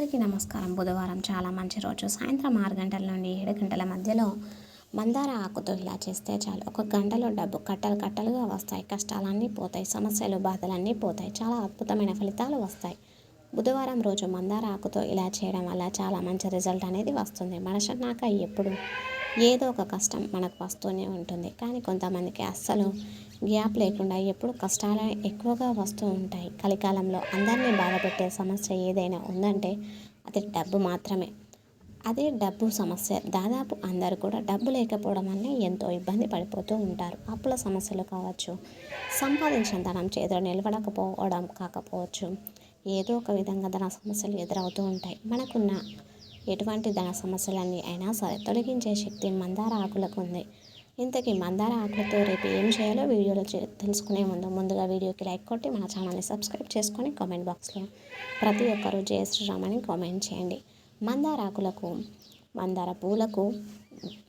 అందరికీ నమస్కారం. బుధవారం చాలా మంచి రోజు. సాయంత్రం ఆరు గంటల నుండి ఏడు గంటల మధ్యలో మందార ఆకుతో ఇలా చేస్తే చాలు. ఒక గంటలో డబ్బు కట్టలు కట్టలుగా వస్తాయి. కష్టాలన్నీ పోతాయి. సమస్యలు బాధలన్నీ పోతాయి. చాలా అద్భుతమైన ఫలితాలు వస్తాయి. బుధవారం రోజు మందార ఆకుతో ఇలా చేయడం వల్ల చాలా మంచి రిజల్ట్ అనేది వస్తుంది. మనషన్నాక ఎప్పుడు ఏదో ఒక కష్టం మనకు వస్తూనే ఉంటుంది. కానీ కొంతమందికి అస్సలు గ్యాప్ లేకుండా ఎప్పుడు కష్టాలు ఎక్కువగా వస్తూ ఉంటాయి. కలికాలంలో అందరినీ బాధపెట్టే సమస్య ఏదైనా ఉందంటే అది డబ్బు మాత్రమే. అదే డబ్బు సమస్య. దాదాపు అందరూ కూడా డబ్బు లేకపోవడం వల్ల ఎంతో ఇబ్బంది పడిపోతూ ఉంటారు. అప్పుల సమస్యలు కావచ్చు సంపాదించిన ధనం చేతిలో నిలబడకపోవడం కాకపోవచ్చు ఏదో ఒక విధంగా ధన సమస్యలు ఎదురవుతూ ఉంటాయి. మనకున్న ఎటువంటి ధన సమస్యలన్నీ అయినా సరే తొలగించే శక్తి మందార ఆకులకు ఉంది. ఇంతకీ మందార ఆకులతో రేపు ఏం చేయాలో వీడియోలో తెలుసుకునే ముందు ముందుగా వీడియోకి లైక్ కొట్టి మన ఛానల్ని సబ్స్క్రైబ్ చేసుకొని కామెంట్ బాక్స్లో ప్రతి ఒక్కరూ జయ శ్రీరామ్ అని కామెంట్ చేయండి. మందార ఆకులకు మందార పూలకు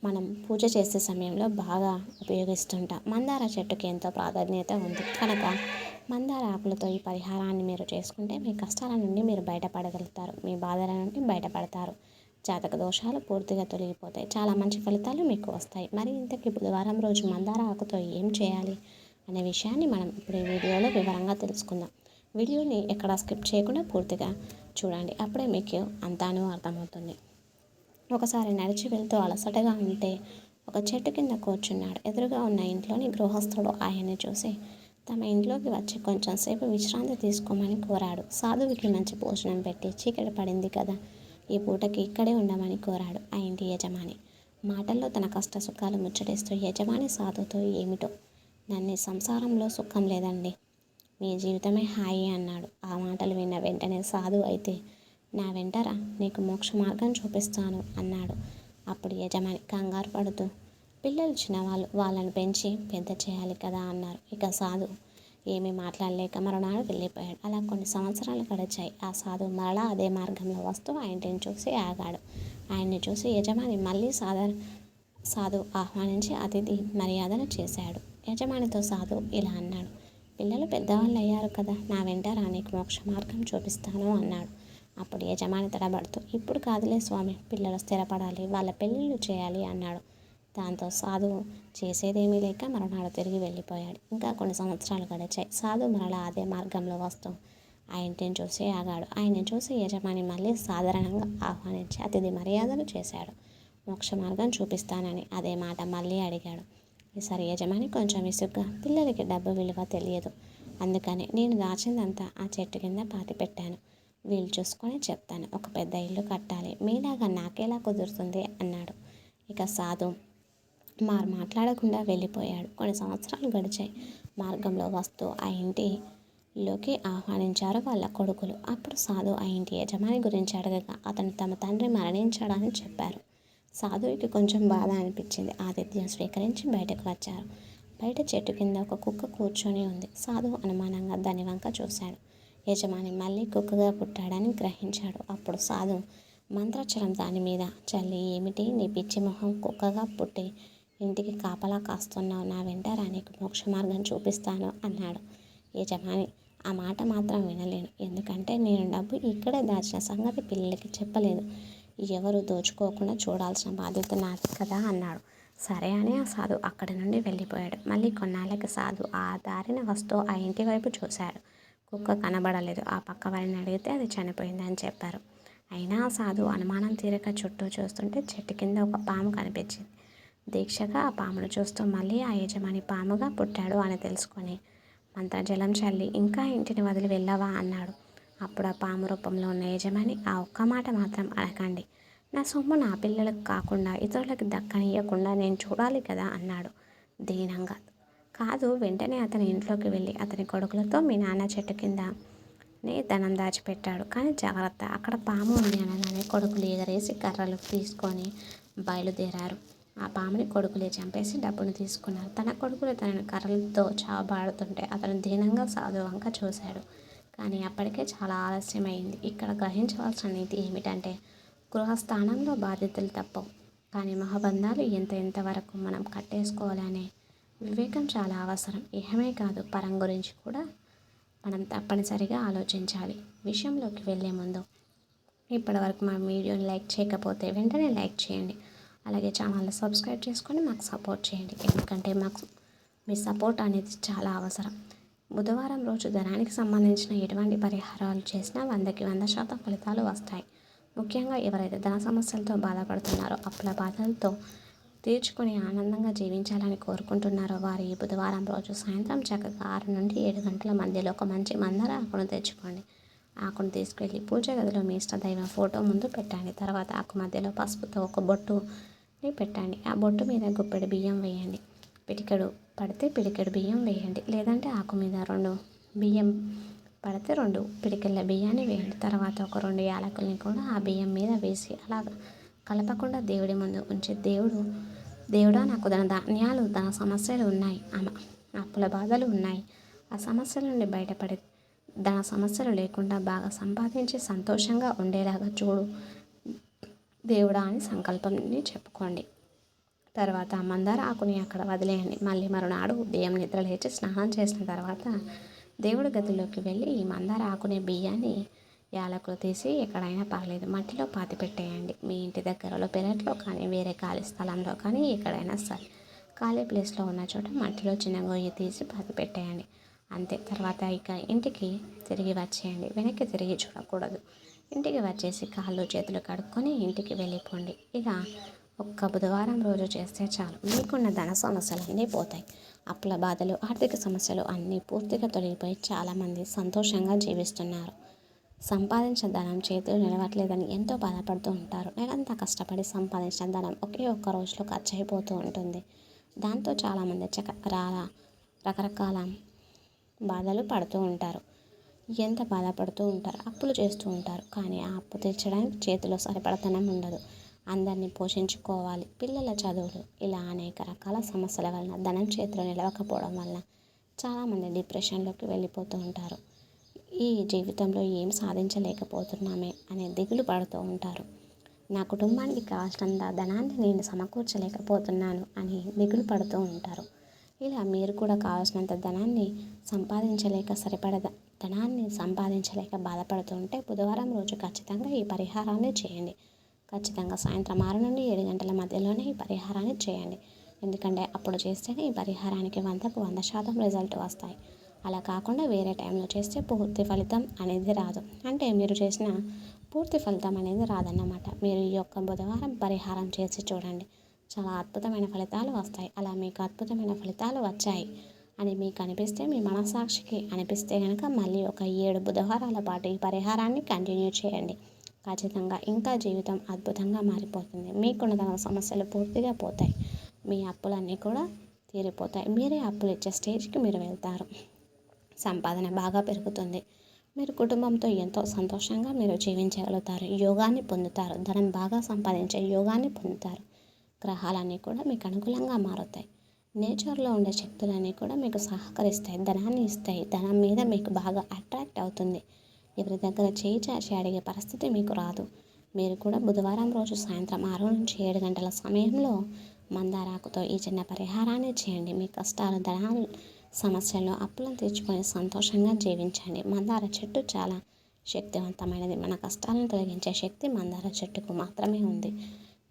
మనం పూజ చేసే సమయంలో బాగా ఉపయోగిస్తుంటాం. మందార చెట్టుకి ఎంతో ప్రాధాన్యత ఉంది. కనుక మందార ఆకులతో ఈ పరిహారాన్ని మీరు చేసుకుంటే మీ కష్టాల నుండి మీరు బయటపడగలుగుతారు. మీ బాధల నుండి బయటపడతారు. జాతక దోషాలు పూర్తిగా తొలగిపోతాయి. చాలా మంచి ఫలితాలు మీకు వస్తాయి. మరి ఇంతకీ బుధవారం రోజు మందార ఆకుతో ఏం చేయాలి అనే విషయాన్ని మనం ఇప్పుడు ఈ వీడియోలో వివరంగా తెలుసుకుందాం. వీడియోని ఎక్కడ స్కిప్ చేయకుండా పూర్తిగా చూడండి. అప్పుడే మీకు అంతాను అర్థమవుతుంది. ఒకసారి నడిచి వెళ్తూ అలసటగా ఉంటే ఒక చెట్టు కింద కూర్చున్నాడు. ఎదురుగా ఉన్న ఇంట్లోని గృహస్థుడు ఆయన్ని చూసి తమ ఇంట్లోకి వచ్చి కొంచెం సేపు విశ్రాంతి తీసుకోమని కోరాడు. సాధువుకి మంచి భోజనం పెట్టి చీకటి పడింది కదా ఈ పూటకి ఇక్కడే ఉండమని కోరాడు ఆ ఇంటి యజమాని. మాటల్లో తన కష్ట సుఖాలు ముచ్చటిస్తూ యజమాని సాధుతో ఏమిటో? నన్ను సంసారంలో సుఖం లేదండి. మీ జీవితమే హాయి అన్నాడు. ఆ మాటలు విన్న వెంటనే సాధు అయితే నా వెంటరా నీకు మోక్ష మార్గం చూపిస్తాను అన్నాడు. అప్పుడు యజమాని కంగారు పడుతూ పిల్లలు చిన్నవాళ్ళు వాళ్ళని పెంచి పెద్ద చేయాలి కదా అన్నారు. ఇక సాధు ఏమీ మాట్లాడలేక మరునాడు వెళ్ళిపోయాడు. అలా కొన్ని సంవత్సరాలు గడిచాయి. ఆ సాధు మరలా అదే మార్గంలో వస్తూ ఆయనని చూసి ఆగాడు. ఆయన్ని చూసి యజమాని మళ్ళీ సాధారణ సాధు ఆహ్వానించి అతిథి మర్యాదను చేశాడు. యజమానితో సాధు ఇలా అన్నాడు. పిల్లలు పెద్దవాళ్ళు అయ్యారు కదా నా వెంట రానికి మోక్ష మార్గం చూపిస్తాను అన్నాడు. అప్పుడు యజమాని తడబడుతూ ఇప్పుడు కాదులే స్వామి పిల్లలు స్థిరపడాలి వాళ్ళ పెళ్ళిళ్ళు చేయాలి అన్నాడు. దాంతో సాధు చేసేదేమీ లేక మరణాడు తిరిగి వెళ్ళిపోయాడు. ఇంకా కొన్ని సంవత్సరాలు గడిచాయి. సాధు మరలా అదే మార్గంలో వస్తూ ఆ ఇంటిని చూసి ఆగాడు. ఆయన్ని చూసి యజమాని మళ్ళీ సాధారణంగా ఆహ్వానించి అతిథి మర్యాదలు చేశాడు. మోక్ష మార్గం చూపిస్తానని అదే మాట మళ్ళీ అడిగాడు. ఈసారి యజమాని కొంచెం విసుగ్గా పిల్లలకి డబ్బు విలువ తెలియదు. అందుకని నేను దాచిందంతా ఆ చెట్టు కింద పాతి పెట్టాను. వీళ్ళు చూసుకొని చెప్తాను. ఒక పెద్ద ఇల్లు కట్టాలి. మీలాగా నాకేలా కుదురుతుంది? అన్నాడు. ఇక సాధు మారు మాట్లాడకుండా వెళ్ళిపోయాడు. కొన్ని సంవత్సరాలు గడిచాయి. మార్గంలో వస్తూ ఆ ఇంటిలోకి ఆహ్వానించారు వాళ్ళ కొడుకులు. అప్పుడు సాధు ఆ ఇంటి యజమాని గురించి అడగగా అతను తమ తండ్రి మరణించాడని చెప్పారు. సాధువుకి కొంచెం బాధ అనిపించింది. ఆతిథ్యం స్వీకరించి బయటకు వచ్చారు. బయట చెట్టు కింద ఒక కుక్క కూర్చొని ఉంది. సాధువు అనుమానంగా దాని వంక చూశాడు. యజమాని మళ్ళీ కుక్కగా పుట్టాడని గ్రహించాడు. అప్పుడు సాధు మంత్రాచలం దాని మీద చల్లి ఏమిటి నీ పిచ్చి మొహం కుక్కగా పుట్టి ఇంటికి కాపలా కాస్తున్నావు నా వెంట రానికి మోక్ష మార్గం చూపిస్తాను అన్నాడు. యజమాని ఆ మాట మాత్రం వినలేను. ఎందుకంటే నేను డబ్బు ఇక్కడే దాచిన సంగతి పిల్లలకి చెప్పలేదు. ఎవరు దోచుకోకుండా చూడాల్సిన బాధ్యత నాది కదా అన్నాడు. సరే అని ఆ సాధు అక్కడి నుండి వెళ్ళిపోయాడు. మళ్ళీ కొన్నాళ్ళకి సాధు ఆ దారిన వస్తూ ఆ ఇంటి వైపు చూశాడు. కుక్క కనబడలేదు. ఆ పక్క వారిని అడిగితే అది చనిపోయిందని చెప్పారు. అయినా ఆ సాధు అనుమానం తీరక చుట్టూ చూస్తుంటే చెట్టు కింద ఒక పాము కనిపించింది. దీక్షగా ఆ పామును చూస్తూ మళ్ళీ ఆ యజమాని పాముగా పుట్టాడు అని తెలుసుకొని మంత్రజలం చల్లి ఇంకా ఇంటిని వదిలి వెళ్ళవా? అన్నాడు. అప్పుడు ఆ పాము రూపంలో ఉన్న యజమాని ఆ ఒక్క మాట మాత్రం అడగండి. నా సొమ్ము నా పిల్లలకు కాకుండా ఇతరులకు దక్కనియకుండా నేను చూడాలి కదా? అన్నాడు దీనంగా. కాదు వెంటనే అతని ఇంట్లోకి వెళ్ళి అతని కొడుకులతో మీ నాన్న చెట్టు కింద నే ధనం దాచిపెట్టాడు. కానీ జాగ్రత్త అక్కడ పాము ఉంది అనగానే కొడుకులు ఎగరేసి కర్రలు తీసుకొని బయలుదేరారు. ఆ పాముని కొడుకులే చంపేసి డబ్బును తీసుకున్నారు. తన కొడుకులు తనని కర్రలతో చాబాడుతుంటే అతను దీనంగా సాధువంక చూశాడు. కానీ అప్పటికే చాలా ఆలస్యమైంది. ఇక్కడ గ్రహించవలసిన నీతి ఏమిటంటే గృహస్థానంలో బాధ్యతలు తప్పవు. కానీ మహాబంధాలు ఎంత ఎంతవరకు మనం కట్టేసుకోవాలనే వివేకం చాలా అవసరం. ఇహమే కాదు పరం గురించి కూడా మనం తప్పనిసరిగా ఆలోచించాలి. విషయంలోకి వెళ్ళే ముందు ఇప్పటివరకు మా వీడియోని లైక్ చేయకపోతే వెంటనే లైక్ చేయండి. అలాగే ఛానల్ని సబ్స్క్రైబ్ చేసుకొని మాకు సపోర్ట్ చేయండి. ఎందుకంటే మాకు మీ సపోర్ట్ అనేది చాలా అవసరం. బుధవారం రోజు ధనానికి సంబంధించిన ఎటువంటి పరిహారాలు చేసినా వందకి వంద శాతం ఫలితాలు వస్తాయి. ముఖ్యంగా ఎవరైతే ధన సమస్యలతో బాధపడుతున్నారో అప్పుల బాధలతో తీర్చుకొని ఆనందంగా జీవించాలని కోరుకుంటున్నారో వారు ఈ బుధవారం రోజు సాయంత్రం చక్కగా ఆరు నుండి ఏడు గంటల మధ్యలో ఒక మంచి మందర ఆకును తెచ్చుకోండి. ఆకును తీసుకెళ్ళి పూజ గదిలో మీ ఇష్టదైవం ఫోటో ముందు పెట్టండి. తర్వాత ఆకు మధ్యలో పసుపుతో ఒక బొట్టు ని పెట్టండి. ఆ బొట్టు మీద గుప్పెడు బియ్యం వేయండి. పిడికెడు పడితే పిడికెడు బియ్యం వేయండి. లేదంటే ఆకు మీద రెండు బియ్యం పడితే రెండు పిడికెళ్ళ బియ్యాన్ని వేయండి. తర్వాత ఒక రెండు యాలకుల్ని కూడా ఆ బియ్యం మీద వేసి అలా కలపకుండా దేవుడి ముందు ఉంచి దేవుడు దేవుడా నాకు దాని ధాన్యాలు తన సమస్యలు ఉన్నాయి. అమ్మ అప్పుల బాధలు ఉన్నాయి. ఆ సమస్యల నుండి బయటపడి ధన సమస్యలు లేకుండా బాగా సంపాదించి సంతోషంగా ఉండేలాగా చూడు. దేవుడా అని సంకల్పంని చెప్పుకోండి. తర్వాత మందార ఆకుని అక్కడ వదిలేయండి. మళ్ళీ మరునాడు ఉదయం నిద్ర లేచి స్నానం చేసిన తర్వాత దేవుడి గదిలోకి వెళ్ళి ఈ మందార ఆకునే బియ్యాన్ని యాలకులు తీసి ఎక్కడైనా పర్లేదు మట్టిలో పాతి పెట్టేయండి. మీ ఇంటి దగ్గరలో పెరట్లో కానీ వేరే ఖాళీ స్థలంలో కానీ ఎక్కడైనా సరే ఖాళీ ప్లేస్లో ఉన్న చోట మట్టిలో చిన్న గొయ్యి తీసి పాతి పెట్టేయండి. అంతే. తర్వాత ఇక ఇంటికి తిరిగి వచ్చేయండి. వెనక్కి తిరిగి చూడకూడదు. ఇంటికి వచ్చేసి కాళ్ళు చేతులు కడుక్కొని ఇంటికి వెళ్ళిపోండి. ఇక ఒక్క బుధవారం రోజు చేస్తే చాలు. మీకున్న ధన సమస్యలు అన్నీ పోతాయి అప్పుల బాధలు ఆర్థిక సమస్యలు అన్నీ పూర్తిగా తొలగిపోయి చాలామంది సంతోషంగా జీవిస్తున్నారు. సంపాదించిన ధనం చేతులు నిలవట్లేదని ఎంతో బాధపడుతూ ఉంటారు. నేనంతా కష్టపడి సంపాదించిన ధనం ఒకే ఒక్క రోజులో ఖర్చు అయిపోతూ ఉంటుంది. దాంతో చాలామంది చక రకరకాల బాధలు పడుతూ ఉంటారు. ఎంత బాధపడుతూ ఉంటారు అప్పులు చేస్తూ ఉంటారు. కానీ ఆ అప్పు తీర్చడానికి చేతిలో సరిపడతనం ఉండదు. అందరినీ పోషించుకోవాలి. పిల్లల చదువులు ఇలా అనేక రకాల సమస్యల వలన ధనం చేతిలో నిలవకపోవడం వలన చాలామంది డిప్రెషన్లోకి వెళ్ళిపోతూ ఉంటారు. ఈ జీవితంలో ఏం సాధించలేకపోతున్నామే అనే దిగులు పడుతూ ఉంటారు. నా కుటుంబానికి కావాల్సినంత ధనాన్ని నేను సమకూర్చలేకపోతున్నాను అని దిగులు పడుతూ ఉంటారు. ఇలా మీరు కూడా కావాల్సినంత ధనాన్ని సంపాదించలేక సరిపడ ధనాన్ని సంపాదించలేక బాధపడుతూ ఉంటే బుధవారం రోజు ఖచ్చితంగా ఈ పరిహారాన్ని చేయండి. ఖచ్చితంగా సాయంత్రం ఆరు నుండి ఏడు గంటల మధ్యలోనే ఈ పరిహారాన్ని చేయండి. ఎందుకంటే అప్పుడు చేస్తేనే ఈ పరిహారానికి వందకు వంద శాతం రిజల్ట్ వస్తాయి. అలా కాకుండా వేరే టైంలో చేస్తే పూర్తి ఫలితం అనేది రాదు. అంటే మీరు చేసిన పూర్తి ఫలితం అనేది రాదన్నమాట. మీరు ఈ యొక్క బుధవారం పరిహారం చేసి చూడండి. చాలా అద్భుతమైన ఫలితాలు వస్తాయి. అలా మీకు అద్భుతమైన ఫలితాలు వచ్చాయి. అని మీకు అనిపిస్తే మీ మనసాక్షికి అనిపిస్తే కనుక మళ్ళీ ఒక ఏడు బుధవారాల పాటు ఈ పరిహారాన్ని కంటిన్యూ చేయండి. ఖచ్చితంగా ఇంకా జీవితం అద్భుతంగా మారిపోతుంది. మీకున్న సమస్యలు పూర్తిగా పోతాయి. మీ అప్పులన్నీ కూడా తీరిపోతాయి. మీరే అప్పులు ఇచ్చే స్టేజ్కి మీరు వెళ్తారు. సంపాదన బాగా పెరుగుతుంది. మీరు కుటుంబంతో ఎంతో సంతోషంగా మీరు జీవించగలుగుతారు. యోగాన్ని పొందుతారు. ధనం బాగా సంపాదించే యోగాన్ని పొందుతారు. గ్రహాలన్నీ కూడా మీకు అనుకూలంగా మారుతాయి. నేచర్లో ఉండే శక్తులన్నీ కూడా మీకు సహకరిస్తాయి ధనాన్ని ఇస్తాయి. ధనం మీద మీకు బాగా అట్రాక్ట్ అవుతుంది. ఎవరి దగ్గర చేయి చాచి అడిగే పరిస్థితి మీకు రాదు. మీరు కూడా బుధవారం రోజు సాయంత్రం ఆరు నుంచి ఏడు గంటల సమయంలో మందారాకుతో ఈ చిన్న పరిహారాన్ని చేయండి. మీ కష్టాలు ధనాలు సమస్యలు అప్పులను తీర్చుకొని సంతోషంగా జీవించండి. మందార చెట్టు చాలా శక్తివంతమైనది. మన కష్టాలను తొలగించే శక్తి మందార చెట్టుకు మాత్రమే ఉంది.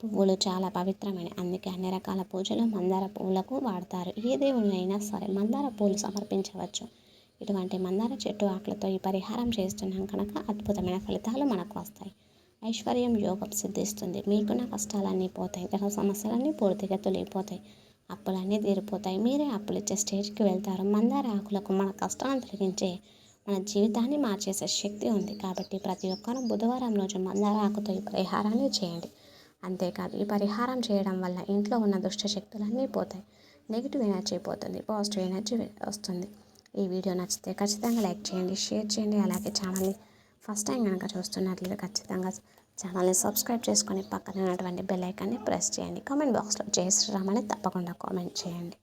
పువ్వులు చాలా పవిత్రమైన అందుకే అన్ని రకాల పూజలు మందార పువ్వులకు వాడతారు. ఏ దేవుని అయినా సరే మందార పూలు సమర్పించవచ్చు. ఇటువంటి మందార చెట్టు ఆకులతో ఈ పరిహారం చేస్తున్నాం కనుక అద్భుతమైన ఫలితాలు మనకు వస్తాయి. ఐశ్వర్యం యోగం సిద్ధిస్తుంది. మీకున్న కష్టాలన్నీ పోతాయి. గ్రహ సమస్యలన్నీ పూర్తిగా తొలగిపోతాయి. అప్పులన్నీ తీరిపోతాయి. మీరే అప్పులు ఇచ్చే స్టేజ్కి వెళ్తారు. మందార ఆకులకు మన కష్టాలను తొలగించే మన జీవితాన్ని మార్చేసే శక్తి ఉంది. కాబట్టి ప్రతి ఒక్కరూ బుధవారం రోజు మందార ఆకుతో ఈ పరిహారాన్ని చేయండి. అంతేకాదు ఈ పరిహారం చేయడం వల్ల ఇంట్లో ఉన్న దుష్ట శక్తులన్నీ పోతాయి. నెగిటివ్ ఎనర్జీ పోతుంది పాజిటివ్ ఎనర్జీ వస్తుంది. ఈ వీడియో నచ్చితే ఖచ్చితంగా లైక్ చేయండి షేర్ చేయండి. అలాగే ఛానల్ని ఫస్ట్ టైం కనుక చూస్తున్నట్లయితే ఖచ్చితంగా ఛానల్ని సబ్స్క్రైబ్ చేసుకొని పక్కన ఉన్నటువంటి బెల్ ఐకాన్ని ప్రెస్ చేయండి. కామెంట్ బాక్స్లో జయ శ్రీరామ్ అని తప్పకుండా కామెంట్ చేయండి.